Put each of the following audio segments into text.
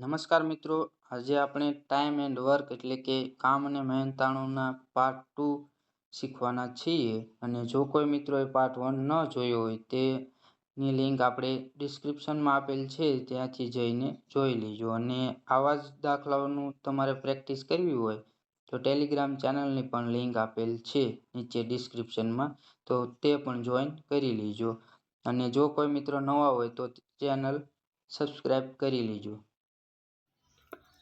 નમસ્કાર મિત્રો. આજે આપણે ટાઈમ એન્ડ વર્ક એટલે કે કામ અને મહેનતાણુંના પાર્ટ ટુ શીખવાના છીએ. અને જો કોઈ મિત્રોએ પાર્ટ વન ન જોયો હોય, તેની લિંક આપણે ડિસ્ક્રિપ્શનમાં આપેલ છે, ત્યાંથી જઈને જોઈ લેજો. અને આવા જ દાખલાઓનું તમારે પ્રેક્ટિસ કરવી હોય, તો ટેલિગ્રામ ચેનલની પણ લિંક આપેલ છે, નીચે ડિસ્ક્રિપ્શનમાં તો તે પણ જોઈન કરી લેજો. અને જો કોઈ મિત્રો નવા હોય, તો ચેનલ સબસ્ક્રાઈબ કરી લેજો.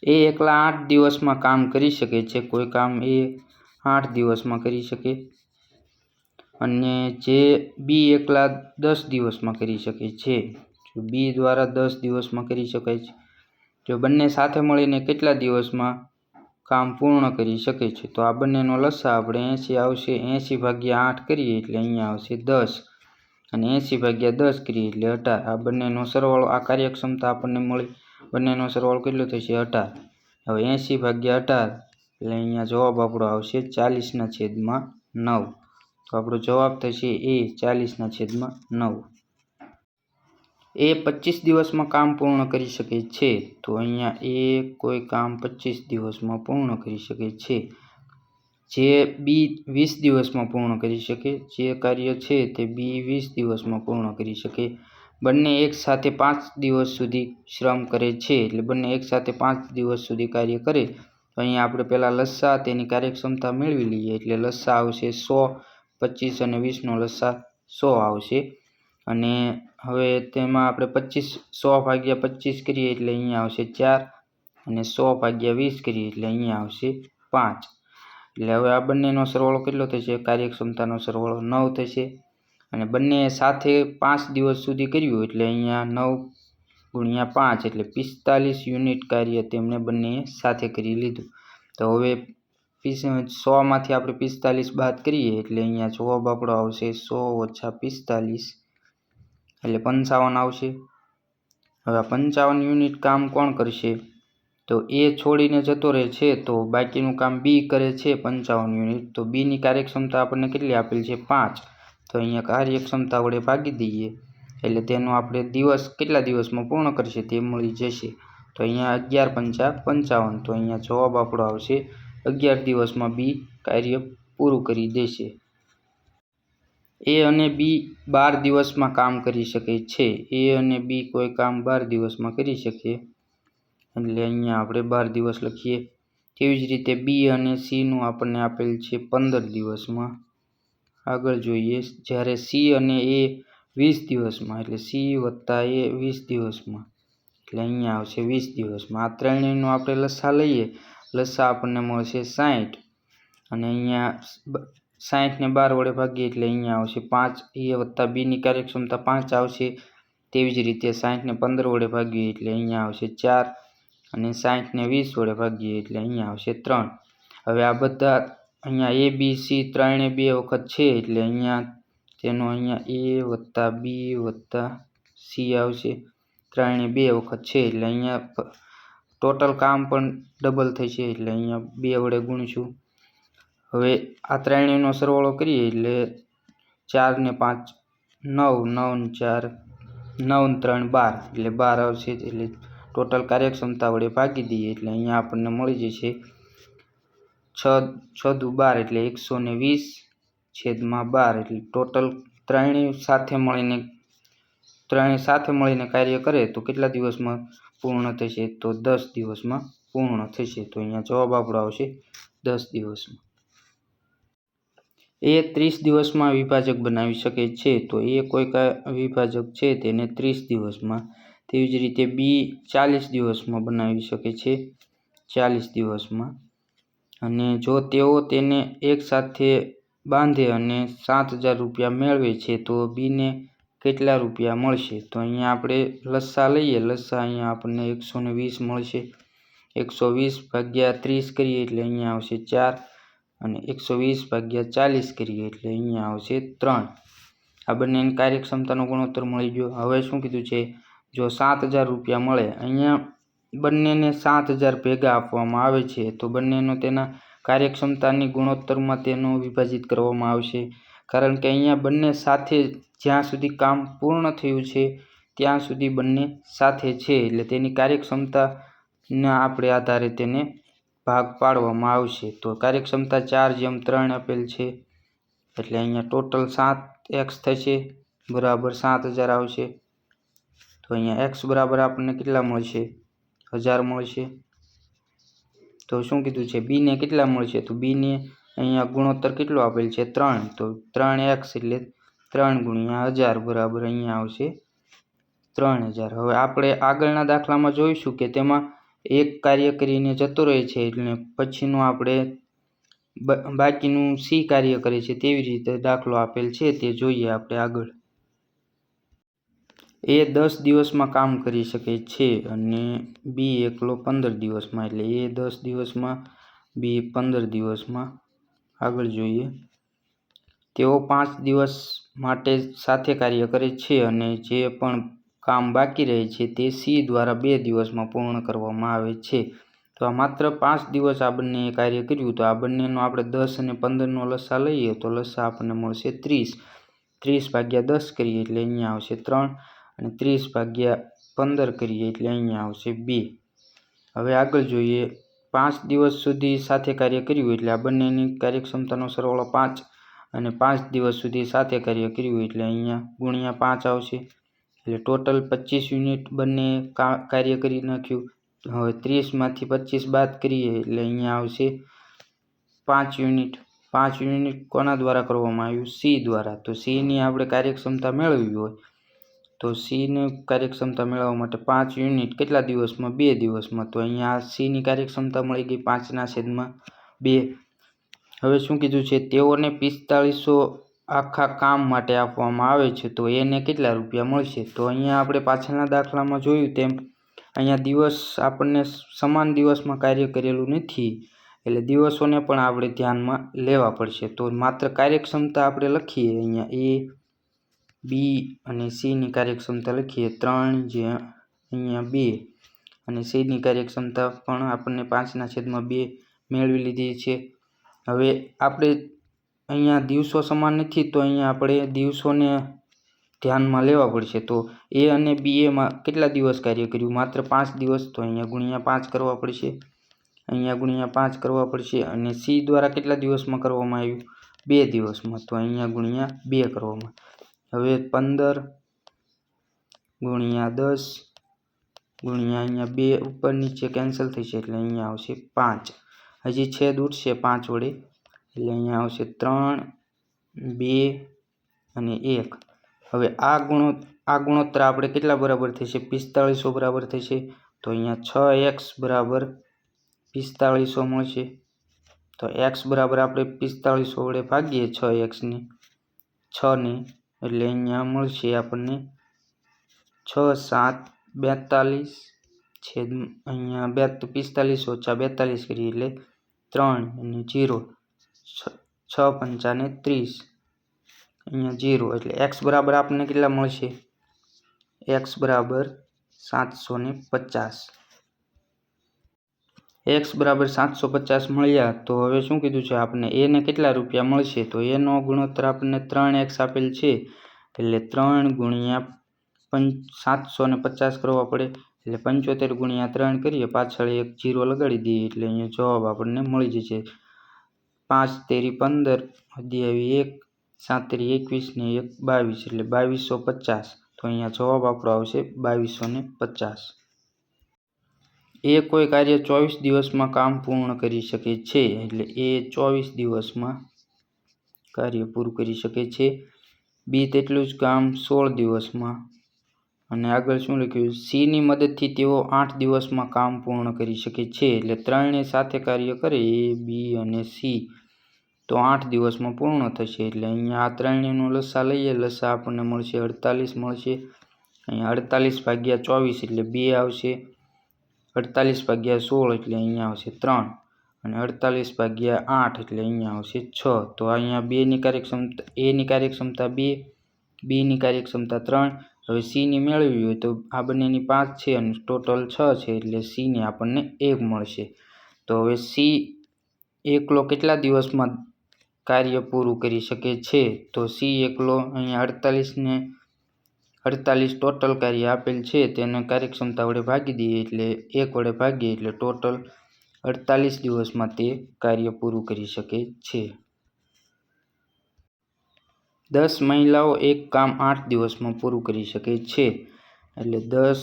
એ એકલા આઠ દિવસમાં કામ કરી શકે છે. કોઈ કામ એ આઠ દિવસમાં કરી શકે અને જે બી એકલા દસ દિવસમાં કરી શકે છે. જો બી દ્વારા દસ દિવસમાં કરી શકાય છે. જો બંને સાથે મળીને કેટલા દિવસમાં કામ પૂર્ણ કરી શકે છે, તો આ બંનેનો લસા આપણે એંસી આવશે. એંસી ભાગ્યા આઠ કરીએ એટલે અહીંયા આવશે દસ અને એંસી ભાગ્યા દસ કરીએ એટલે અઢાર. આ બંનેનો સરવાળો, આ કાર્યક્ષમતા આપણને મળી બંનેનો સરવાળો કેટલો થશે? અઢાર. હવે એંસી ભાગ્યા અઢાર, એટલે અહીંયા જવાબ આપણો આવશે ચાલીસના છેદમાં નવ. તો આપણો જવાબ થશે એ ચાલીસના છેદમાં નવ. એ પચીસ દિવસમાં કામ પૂર્ણ કરી શકે છે. તો અહીંયા એ કોઈ કામ પચીસ દિવસમાં પૂર્ણ કરી શકે છે. જે બી વીસ દિવસમાં પૂર્ણ કરી શકે, જે કાર્ય છે તે બી વીસ દિવસમાં પૂર્ણ કરી શકે. બંને એકસાથે પાંચ દિવસ સુધી શ્રમ કરે છે. એટલે બંને એકસાથે પાંચ દિવસ સુધી કાર્ય કરે. તો અહીંયા આપણે પહેલાં લસ્સા તેની કાર્યક્ષમતા મેળવી લઈએ. એટલે લસ્સા આવશે સો, પચીસ અને વીસનો લસ્સા સો આવશે. અને હવે તેમાં આપણે પચીસ, સો ભાગ્યા પચીસ કરીએ એટલે અહીંયા આવશે ચાર અને સો ભાગ્યા વીસ કરીએ એટલે અહીંયા આવશે પાંચ. એટલે હવે આ બંનેનો સરવાળો કેટલો થશે? કાર્યક્ષમતાનો સરવાળો નવ થશે. અને બંને સાથે પાંચ દિવસ સુધી કર્યું એટલે અહીંયા નવ ગુણ્યા પાંચ એટલે પિસ્તાલીસ યુનિટ કાર્ય તેમણે બંને સાથે કરી લીધું. તો હવે સોમાંથી આપણે પિસ્તાલીસ બાદ કરીએ એટલે અહીંયા જવાબ આપણો આવશે, સો ઓછા પિસ્તાલીસ એટલે પંચાવન આવશે. હવે પંચાવન યુનિટ કામ કોણ કરશે? તો એ છોડીને જતો રહે છે તો બાકીનું કામ બી કરે છે પંચાવન યુનિટ. તો બીની કાર્યક્ષમતા આપણને કેટલી આપેલ છે? પાંચ. તો અહીંયા કાર્યક્ષમતા વડે ભાગી દઈએ. એટલે તેનો આપણે દિવસ, કેટલા દિવસમાં પૂર્ણ કરશે તે મળી જશે. તો અહીંયા અગિયાર પંચા પંચાવન, તો અહીંયા જવાબ આપણો આવશે અગિયાર દિવસમાં બી કાર્ય પૂરું કરી દેશે. એ અને બી બાર દિવસમાં કામ કરી શકે છે. એ અને બી કોઈ કામ બાર દિવસમાં કરી શકે. એટલે અહીંયા આપણે બાર દિવસ લખીએ. તેવી જ રીતે બી અને સીનું આપણને આપેલ છે પંદર દિવસમાં. આગળ જોઈએ. જ્યારે સી અને એ વીસ દિવસમાં, એટલે સી વત્તા એ વીસ દિવસમાં, એટલે અહીંયા આવશે વીસ દિવસમાં. આ ત્રણેયનો આપણે લસા લઈએ. લસા આપણને મળશે સાઠ અને અહીંયા સાઠને બાર વડે ભાગીએ એટલે અહીંયા આવશે પાંચ. એ વત્તા બીની કાર્યક્ષમતા પાંચ આવશે. તેવી જ રીતે સાઠને પંદર વડે ભાગીએ એટલે અહીંયા આવશે ચાર. અને સાઠને વીસ વડે ભાગીએ એટલે અહીંયા આવશે ત્રણ. હવે આ બધા અહીંયા એ બી સી ત્રણે બે વખત છે એટલે અહીંયા તેનો અહીંયા એ વત્તા બી વત્તા સી આવશે. ત્રણે બે વખત છે એટલે અહીંયા ટોટલ કામ પણ ડબલ થશે એટલે અહીંયા બે વડે ગુણીશું. હવે આ ત્રણેયનો સરવાળો કરીએ એટલે ચાર ને પાંચ, નવ નવ ને ચાર, નવ ત્રણ બાર એટલે બાર આવશે એટલે ટોટલ કાર્યક્ષમતા વડે ભાગી દઈએ એટલે અહીંયા આપણને મળી જશે છ છ દુ બાર એટલે એકસો ને વીસ છેદમાં બાર એટલે ટોટલ ત્રણેય સાથે મળીને, ત્રણેય સાથે મળીને કાર્ય કરે તો કેટલા દિવસમાં પૂર્ણ થશે? તો દસ દિવસમાં પૂર્ણ થશે. તો અહીંયા જવાબ આપણો આવશે દસ દિવસમાં. એ ત્રીસ દિવસમાં વિભાજક બનાવી શકે છે. તો એ કોઈ વિભાજક છે તેને ત્રીસ દિવસમાં. તેવી જ રીતે બી ચાલીસ દિવસમાં બનાવી શકે છે. ચાલીસ દિવસમાં અને જો તેઓ તેને એકસાથે બાંધે અને સાત હજાર રૂપિયા મેળવે છે, તો બીને કેટલા રૂપિયા મળશે? તો અહીંયા આપણે લસ્સા લઈએ. લસ્સા અહીંયા આપણને એકસો ને વીસ મળશે. એકસો વીસ ભાગ્યા ત્રીસ કરીએ એટલે અહીંયા આવશે ચાર અને એકસો વીસ ભાગ્યા ચાલીસ કરીએ એટલે અહીંયા આવશે ત્રણ. આ બંનેની કાર્યક્ષમતાનો ગુણોત્તર મળી ગયો. હવે શું કીધું છે? જો સાત હજાર રૂપિયા મળે, અહીંયા બંનેને સાત હજાર ભેગા આપવામાં આવે છે, તો બંનેનો તેના કાર્યક્ષમતાની ગુણોત્તરમાં તેનો વિભાજિત કરવામાં આવશે. કારણ કે અહીંયા બંને સાથે જ્યાં સુધી કામ પૂર્ણ થયું છે, ત્યાં સુધી બંને સાથે છે, એટલે તેની કાર્યક્ષમતાના આપણે આધારે તેને ભાગ પાડવામાં આવશે. તો કાર્યક્ષમતા ચાર જેમ ત્રણ આપેલ છે, એટલે અહીંયા ટોટલ સાત એક્સ થશે, બરાબર સાત હજાર આવશે. તો અહીંયા એક્સ બરાબર આપણને કેટલા મળશે? હજાર મળશે. તો શું કીધું છે? બીને કેટલા મળશે? તો બીને અહીંયા ગુણોત્તર કેટલો આપેલ છે? ત્રણ. તો ત્રણ એક્સ એટલે ત્રણ ગુણ્યા હજાર બરાબર અહીંયા આવશે ત્રણ હજાર. હવે આપણે આગળના દાખલામાં જોઈશું કે તેમાં એક કાર્ય કરીને જતો રહે છે એટલે પછીનું આપણે બાકીનું સી કાર્ય કરે છે તેવી રીતે દાખલો આપેલ છે તે જોઈએ આપણે આગળ. એ દસ દિવસમાં કામ કરી શકે છે અને બી એકલો પંદર દિવસમાં. એટલે એ દસ દિવસમાં, બી પંદર દિવસમાં આગળ જોઈએ. તેઓ પાંચ દિવસ માટે સાથે કાર્ય કરે છે અને જે પણ કામ બાકી રહે છે તે સી દ્વારા બે દિવસમાં પૂર્ણ કરવામાં આવે છે. તો આ માત્ર પાંચ દિવસ આ બંનેએ કાર્ય કર્યું, તો આ બંનેનો આપણે દસ અને પંદરનો લસા લઈએ તો લસા આપણને મળશે ત્રીસ. ત્રીસ ભાગ્યા દસ કરીએ એટલે અહીંયા આવશે ત્રણ. અને ત્રીસ ભાગ્યા પંદર કરીએ એટલે અહીંયા આવશે બે. હવે આગળ જોઈએ, પાંચ દિવસ સુધી સાથે કાર્ય કર્યું એટલે આ બંનેની કાર્યક્ષમતાનો સરવાળો પાંચ અને પાંચ દિવસ સુધી સાથે કાર્ય કર્યું એટલે અહીંયા ગુણ્યા પાંચ આવશે. એટલે ટોટલ પચીસ યુનિટ બંને કાર્ય કરી નાખ્યું. હવે ત્રીસમાંથી પચીસ બાદ કરીએ એટલે અહીંયા આવશે પાંચ યુનિટ. પાંચ યુનિટ કોના દ્વારા કરવામાં આવ્યું? સી દ્વારા. તો સીની આપણે કાર્યક્ષમતા મેળવવી હોય તો સીની કાર્યક્ષમતા મેળવવા માટે પાંચ યુનિટ કેટલા દિવસમાં? બે દિવસમાં. તો અહીંયા સીની કાર્યક્ષમતા મળી ગઈ પાંચના છેદમાં બે. હવે શું કીધું છે? તેઓને પિસ્તાળીસો આખા કામ માટે આપવામાં આવે છે. તો એને કેટલા રૂપિયા મળશે? તો અહીંયા આપણે પાછળના દાખલામાં જોયું તેમ, અહીંયા દિવસ આપણને સમાન દિવસમાં કાર્ય કરેલું નથી. એટલે દિવસોને પણ આપણે ધ્યાનમાં લેવા પડશે. તો માત્ર કાર્યક્ષમતા આપણે લખીએ અહીંયા. એ બી અને સીની કાર્યક્ષમતા લખીએ ત્રણ જે અહીંયા બે અને સીની કાર્યક્ષમતા પણ આપણને પાંચના છેદમાં બે મેળવી લીધી છે. હવે આપણે અહીંયા દિવસો સમાન નથી તો અહીંયા આપણે દિવસોને ધ્યાનમાં લેવા પડશે. તો એ અને બી એમાં કેટલા દિવસ કાર્ય કર્યું? માત્ર પાંચ દિવસ તો અહીંયા ગુણ્યા પાંચ કરવા પડશે. અહીંયા ગુણ્યા પાંચ કરવા પડશે અને સી દ્વારા કેટલા દિવસમાં કરવામાં આવ્યું? બે દિવસમાં. તો અહીંયા ગુણ્યા બે કરવામાં. હવે પંદર ગુણ્યા દસ ગુણ્યા અહીંયા બે ઉપર નીચે કેન્સલ થશે એટલે અહીંયા આવશે પાંચ. હજી છેદ ઉઠશે પાંચ વડે એટલે અહીંયા આવશે ત્રણ, બે અને એક. હવે આ ગુણો, આ ગુણોત્તર આપણે કેટલા બરાબર થશે? પિસ્તાળીસો બરાબર થશે. તો અહીંયા છ એક્સ બરાબર પિસ્તાળીસો મળશે. તો એક્સ બરાબર આપણે પિસ્તાળીસો વડે ભાગીએ છ એક્સને છને એટલે અહીંયા મળશે આપણને છ, સાત, બેતાલીસ, છેદ અહીંયા બે, પિસ્તાલીસ ઓછા બેતાલીસ કરીએ એટલે ત્રણ અને જીરો. છ પંચાને ત્રીસ. અહીંયા જીરો એટલે એક્સ બરાબર આપણને કેટલા મળશે? એક્સ બરાબર સાતસો પચાસ. એક્સ બરાબર સાતસો પચાસ મળ્યા, તો હવે શું કીધું છે? આપણે એને કેટલા રૂપિયા મળશે? તો એનો ગુણોત્તર આપણને ત્રણ એક્સ આપેલ છે, એટલે ત્રણ ગુણ્યા પંચ સાતસો ને પચાસ કરવા પડે, એટલે પંચોતેર ગુણ્યા ત્રણ કરીએ, પાછળ એક જીરો લગાડી દઈએ, એટલે અહીંયા જવાબ આપણને મળી જશે. પાંચ તેરી પંદર આવી એક સાતરી તેરી એકવીસ ને એક બાવીસ, એટલે બાવીસો પચાસ. તો અહીંયા જવાબ આપણો આવશે બાવીસો ને પચાસ. એ કોઈ કાર્ય ચોવીસ દિવસમાં કામ પૂર્ણ કરી શકે છે, એટલે એ ચોવીસ દિવસમાં કાર્ય પૂરું કરી શકે છે. બી તેટલું જ કામ સોળ દિવસમાં. અને આગળ શું લખ્યું? સીની મદદથી તેઓ આઠ દિવસમાં કામ પૂર્ણ કરી શકે છે, એટલે ત્રણેય સાથે કાર્ય કરે એ, બી અને સી. તો આઠ દિવસમાં પૂર્ણ થશે, એટલે અહીંયા આ ત્રણેયનો લસા લઈએ, લસા આપણને મળશે અડતાલીસ મળશે. અહીંયા અડતાલીસ ભાગ્યા ચોવીસ, એટલે બે આવશે. અડતાલીસ ભાગ્યા સોળ એટલે અહીંયા આવશે ત્રણ અને અડતાલીસ ભાગ્યા આઠ એટલે અહીંયા આવશે છ. તો અહીંયા બેની કાર્યક્ષમતા એની કાર્યક્ષમતા બે બીની કાર્યક્ષમતા ત્રણ. હવે સીની મેળવવી હોય તો આ બંનેની પાંચ છે અને ટોટલ છ છે એટલે સીની આપણને એક મળશે. તો હવે સી એકલો કેટલા દિવસમાં કાર્ય પૂરું કરી શકે છે? તો સી એકલો અહીંયા અડતાલીસને અડતાલીસ ટોટલ કાર્ય આપેલ છે, તેને કાર્યક્ષમતા વડે ભાગી દઈએ એટલે એક વડે ભાગીએ એટલે ટોટલ અડતાલીસ દિવસમાં તે કાર્ય પૂરું કરી શકે છે. દસ મહિલાઓ એક કામ આઠ દિવસમાં પૂરું કરી શકે છે, એટલે દસ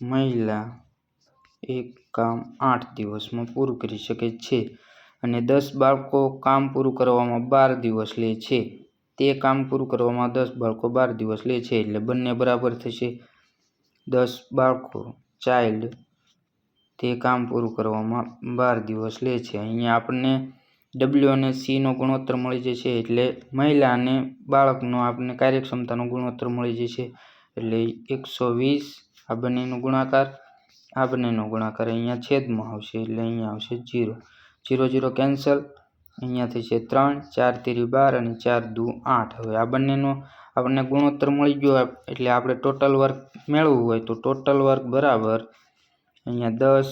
મહિલા એક કામ આઠ દિવસમાં પૂરું કરી શકે છે અને દસ બાળકો કામ પૂરું કરવામાં બાર દિવસ લે છે. તે કામ પૂરું કરવામાં દસ બાળકો બાર દિવસ લે છે. એટલે બંને બરાબર થશે. દસ બાળકો ચાઇલ્ડ તે કામ પૂરું કરવામાં બાર દિવસ લે છે. અહીંયા આપણને ડબલ્યુ અને સીનો ગુણોત્તર મળી જશે. એટલે મહિલા અને બાળકનો આપણને કાર્યક્ષમતાનો ગુણોત્તર મળી જશે. એટલે એકસો વીસ આ બંનેનો ગુણાકાર, આ બંનેનો ગુણાકાર અહીંયા છેદમાં આવશે. એટલે અહીંયા આવશે જીરો જીરો જીરો કેન્સલ અહીંયા થશે ત્રણ, ચાર તેરી બાર અને ચાર દુ આઠ. હવે આ બંનેનો આપણને ગુણોત્તર મળી ગયો એટલે આપણે ટોટલ વર્ક મેળવવું હોય તો ટોટલ વર્ક બરાબર અહીંયા દસ,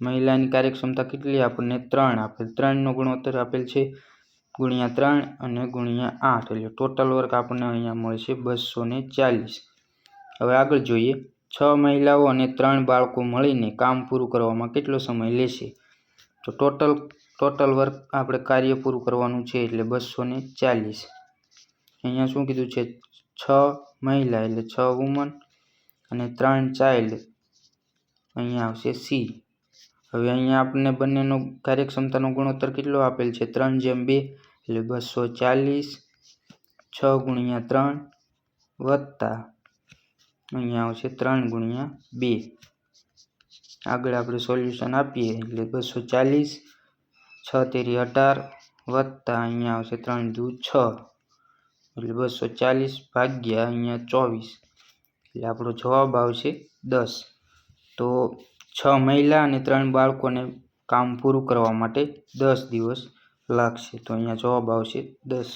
મહિલાની કાર્યક્ષમતા કેટલી આપણને ત્રણ આપેલ. ત્રણનો ગુણોત્તર આપેલ છે ગુણ્યા ત્રણ અને ગુણ્યા આઠ. એટલે ટોટલ વર્ક આપણને અહીંયા મળશે બસો ને ચાલીસ. હવે આગળ જોઈએ. છ મહિલાઓ અને ત્રણ બાળકો મળીને કામ પૂરું કરવામાં કેટલો સમય લેશે? તો ટોટલ ટોટલ વર્ક આપણે કાર્ય પૂરું કરવાનું છે એટલે બસો ને ચાલીસ. અહીંયા શું કીધું છે? છ મહિલા એટલે છ વુમન અને ત્રણ ચાઇલ્ડ અહીંયા આવશે સી હવે અહીંયા આપણને બંનેનો કાર્યક્ષમતાનો ગુણોત્તર કેટલો આપેલ છે? ત્રણ જેમ બે એટલે બસો ચાલીસ. છ ગુણ્યા ત્રણ વત્તા અહીંયા આવશે ત્રણ ગુણ્યા બે. આગળ આપણે સોલ્યુશન આપીએ એટલે બસો ચાલીસ. છ તેરી અઢાર વત્તા અહીંયા આવશે ત્રણ દુ છ. એટલે બસો ચાલીસ ભાગ્યા અહીંયા ચોવીસ. એટલે આપણો જવાબ આવશે દસ. તો છ મહિલા અને ત્રણ બાળકોને કામ પૂરું કરવા માટે દસ દિવસ લાગશે. તો અહીંયા જવાબ આવશે દસ.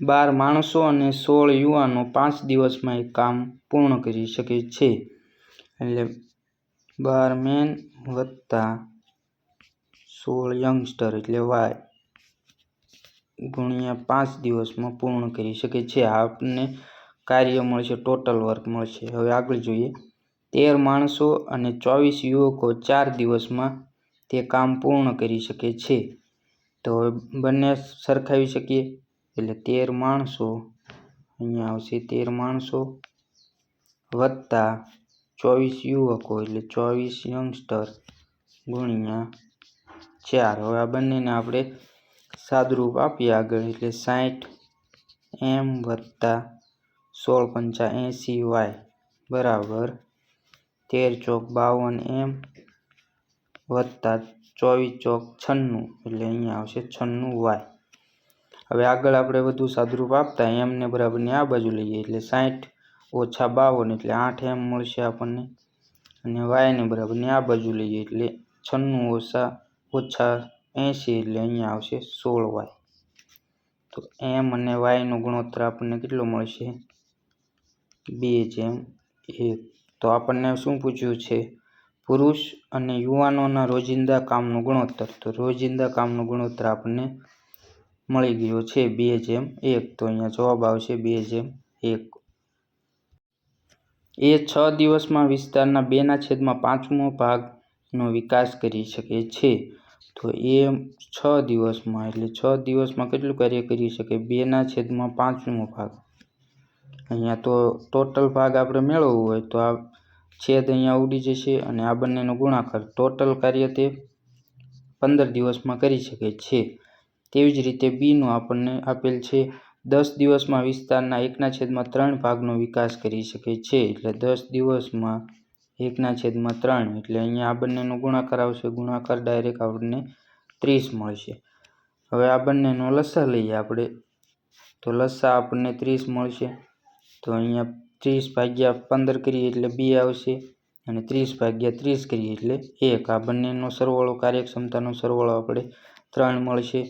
બાર માણસો અને સોળ યુવાનો પાંચ દિવસમાં એ કામ પૂર્ણ કરી શકે છે. એટલે બાર મેન વત્તા સોળ યંગસ્ટર એટલે વાય ગુણ્યા પાંચ દિવસમાં પૂર્ણ કરી શકે છે. આપને કાર્ય મળશે ટોટલ વર્ક મળશે. હવે આગળ જોઈએ. તેર માણસો અને ચોવીસ યુવકો ચાર દિવસમાં તે કામ પૂર્ણ કરી શકે છે. તો બંને સરખાવી શકીએ. એટલે તેર માણસો, અહીંયા આવશે તેર માણસો વત્તા ચોવીસ યુવકો એટલે ચોવીસ યંગસ્ટર ગુણ્યા ચાર. હવે આ બંનેને આપણે સાદુરૂપ આપીએ આગળ. એટલે સાઠ એમ વત્તા સોળ પંચા એંસી વાય. બરાબર. તેર ચોક બાવન એમ વત્તા ચોવીસ ચોક છન્નું. એટલે અહીંયા આવશે છન્નું વાય. હવે આગળ આપણે વધુ સાદુરૂપ આપતા એમને બરાબરની આ બાજુ લઈએ. એટલે સાઠ ઓછા બાવન એટલે આઠ એમ મળશે આપણને. અને વાયને બરાબરની આ બાજુ લઈએ. એટલે છન્નું ઓછા ઓછા એંસી એટલે અહીંયા આવશે સોળ વાય. તો એમ અને વાયનો ગુણોત્તર આપણને કેટલો મળશે? બે જેમ એક. તો આપણને શું પૂછ્યું છે? પુરુષ અને યુવાનોના રોજિંદા કામનો ગુણોત્તર. તો રોજિંદા કામનો ગુણોત્તર આપણને મળી ગયો છે બે જેમ એક. તો અહીંયા જવાબ આવશે બે જેમ એક. એ છ દિવસમાં વિસ્તારના બેના છેદમાં પાંચમો ભાગનો વિકાસ કરી શકે છે. તો એ છ દિવસમાં, એટલે છ દિવસમાં કેટલું કાર્ય કરી શકે? બેના છેદમાં પાંચમો ભાગ. અહીંયા તો ટોટલ ભાગ આપણે મેળવવો હોય તો આ છેદ અહીંયા ઉડી જશે અને આ બંનેનો ગુણાકાર ટોટલ કાર્ય તે પંદર દિવસમાં કરી શકે છે. તેવી જ રીતે બીનું આપણને આપેલ છે, દસ દિવસમાં વિસ્તારના એકના છેદમાં ત્રણ ભાગનો વિકાસ કરી શકે છે. એટલે દસ દિવસમાં એકના છેદમાં ત્રણ એટલે અહીંયા આ બંનેનો ગુણાકાર આવશે. ગુણાકાર ડાયરેક્ટ આપણને ત્રીસ મળશે. હવે આ બંનેનો લસા લઈએ આપણે. તો લસા આપણને ત્રીસ મળશે. તો અહીંયા ત્રીસ ભાગ્યા પંદર કરીએ એટલે બે આવશે અને ત્રીસ ભાગ્યા ત્રીસ કરીએ એટલે એક. આ બંનેનો સરવાળો કાર્યક્ષમતાનો સરવાળો આપણે ત્રણ મળશે.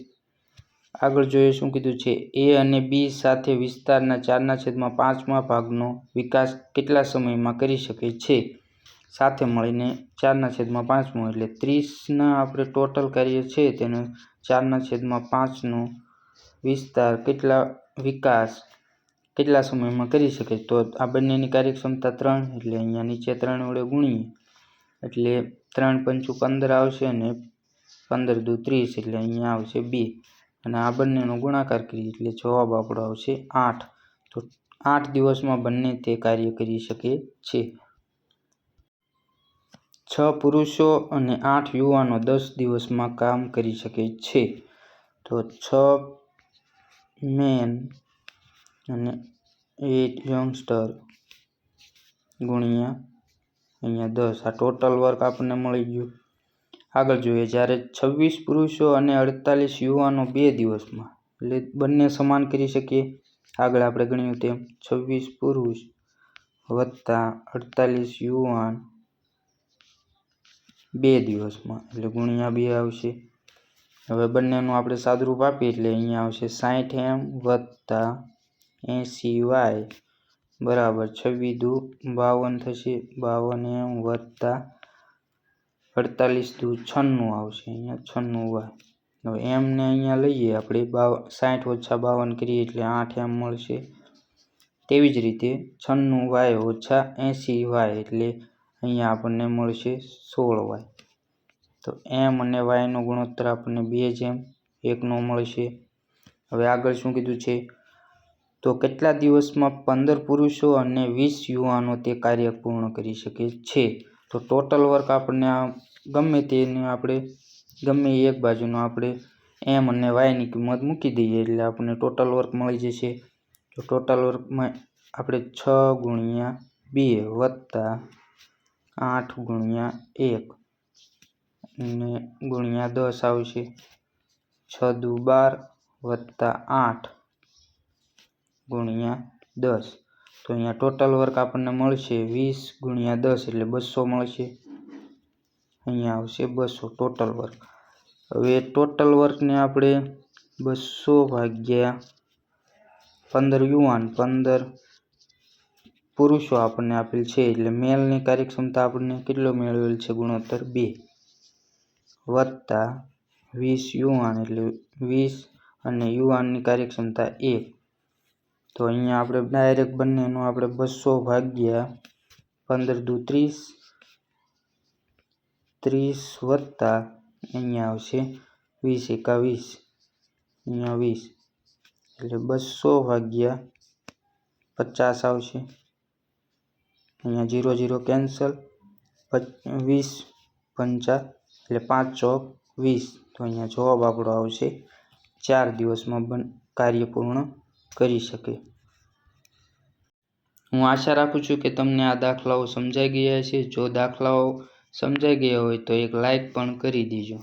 આગળ જોઈએ શું કીધું છે. એ અને બી સાથે વિસ્તારના ચારના છેદમાં પાંચમા ભાગનો વિકાસ કેટલા સમયમાં કરી શકે છે? સાથે મળીને ચારના છેદમાં પાંચમું એટલે ત્રીસના આપણે ટોટલ કાર્ય છે તેનો ચારના છેદમાં પાંચનો વિસ્તાર કેટલા વિકાસ કેટલા સમયમાં કરી શકે? તો આ બંનેની કાર્યક્ષમતા ત્રણ એટલે અહીંયા નીચે ત્રણ વડે ગુણીએ એટલે ત્રણ પંચું પંદર આવશે અને પંદર દુ ત્રીસ એટલે અહીંયા આવશે બે. અને આ બંનેનો ગુણાકાર કરીએ એટલે જવાબ આપણો આવશે આઠ. તો આઠ દિવસમાં બંને તે કાર્ય કરી શકે છે. છ પુરુષો અને આઠ યુવાનો દસ દિવસમાં કામ કરી શકે છે. તો છ મેન અને એટ યંગસ્ટર ગુણ્યા અહીંયા દસ. આ ટોટલ વર્ક આપણને મળી ગયું. આગળ જોઈએ, જ્યારે છવ્વીસ પુરુષો અને અડતાલીસ યુવાનો બે દિવસમાં, એટલે બંને સમાન કરી શકીએ. આગળ આપણે ગણ્યું તેમ છવ્વીસ પુરુષ વત્તા અડતાલીસ યુવાન બે દિવસમાં, એટલે ગુણ્યા બે આવશે. હવે બંનેનું આપણે સાદુરૂપ આપીએ એટલે અહીંયા આવશે સાઠ એમ વત્તા એંસી વાય. બરાબર, છવ્વીસ દુ, બાવન થશે, બાવન એમ વત્તા અડતાલીસ દુ, છન્નું આવશે અહીંયા, છન્નું વાય. હવે એમને અહીંયા લઈએ આપણે, બાવ સાઠ ઓછા બાવન કરીએ એટલે આઠ એમ મળશે. તેવી જ રીતે છન્નું વાય ઓછા એંસી વાય એટલે અહીંયા આપણને મળશે સોળ વાય. તો એમ અને વાયનો ગુણોત્તર આપણને બે જેમ એકનો મળશે. હવે આગળ શું કીધું છે? તો કેટલા દિવસમાં પંદર પુરુષો અને વીસ યુવાનો તે કાર્ય પૂર્ણ કરી શકે છે? તો ટોટલ વર્ક આપણને આ ગમે તેને આપણે, ગમે એક બાજુનો આપણે એમ અને વાયની કિંમત મૂકી દઈએ એટલે આપણને ટોટલ વર્ક મળી જશે. તો ટોટલ વર્કમાં આપણે છ ગુણ્યા બે વત્તા આઠ ગુણ્યા એક અને ગુણ્યા દસ આવશે. છ દુ બાર વત્તા આઠ ગુણ્યા દસ. તો અહીંયા ટોટલ વર્ક આપણને મળશે વીસ ગુણ્યા દસ એટલે બસો મળશે. અહીંયા આવશે બસો ટોટલ વર્ક હવે ટોટલ વર્કને આપણે બસો ભાગ્યા પંદર યુવાન, પંદર પુરુષો આપણને આપેલ છે એટલે મેલની કાર્યક્ષમતા આપણને કેટલો મેળવેલ છે? ગુણોત્તર બે. વત્તા વીસ યુવાન એટલે વીસ અને યુવાનની કાર્યક્ષમતા એક. તો અહીંયા આપણે ડાયરેક્ટ બંનેનું આપણે બસો ભાગ્યા પંદર દુ ત્રીસ. ત્રીસ વત્તા અહીંયા આવશે વીસ એકા વીસ અહીંયા વીસ. એટલે બસો ભાગ્યા પચાસ આવશે. અહીંયા જીરો જીરો કેન્સલ વીસ, પંચા, એટલે પાંચ ચોક વીસ. તો અહીંયા જવાબ આપણો આવશે, ચાર દિવસમાં બન, કાર્ય પૂર્ણ કરી શકે. હું આશા રાખું છું કે તમને આ દાખલાઓ સમજાઈ ગયા છે જો દાખલાઓ સમજાઈ ગયા હોય તો એક લાઈક પણ કરી દેજો.